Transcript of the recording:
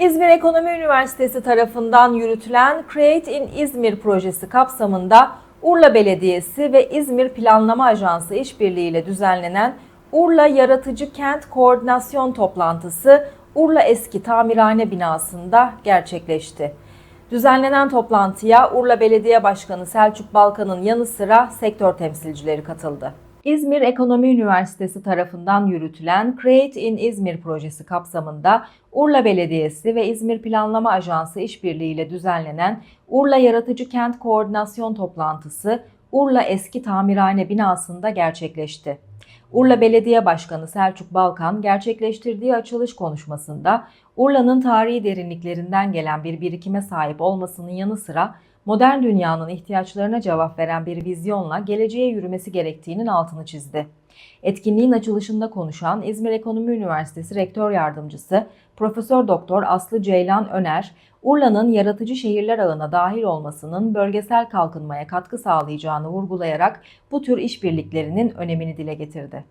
İzmir Ekonomi Üniversitesi tarafından yürütülen Create in İzmir projesi kapsamında Urla Belediyesi ve İzmir Planlama Ajansı işbirliğiyle düzenlenen Urla Yaratıcı Kent Koordinasyon Toplantısı Urla Eski Tamirhane binasında gerçekleşti. Düzenlenen toplantıya Urla Belediye Başkanı Selçuk Balkan'ın yanı sıra sektör temsilcileri katıldı. İzmir Ekonomi Üniversitesi tarafından yürütülen Create in İzmir projesi kapsamında Urla Belediyesi ve İzmir Planlama Ajansı işbirliğiyle düzenlenen Urla Yaratıcı Kent Koordinasyon Toplantısı Urla Eski Tamirhane binasında gerçekleşti. Urla Belediye Başkanı Selçuk Balkan gerçekleştirdiği açılış konuşmasında Urla'nın tarihi derinliklerinden gelen bir birikime sahip olmasının yanı sıra modern dünyanın ihtiyaçlarına cevap veren bir vizyonla geleceğe yürümesi gerektiğinin altını çizdi. Etkinliğin açılışında konuşan İzmir Ekonomi Üniversitesi Rektör Yardımcısı Profesör Doktor Aslı Ceylan Öner, Urla'nın yaratıcı şehirler ağına dahil olmasının bölgesel kalkınmaya katkı sağlayacağını vurgulayarak bu tür işbirliklerinin önemini dile getirdi.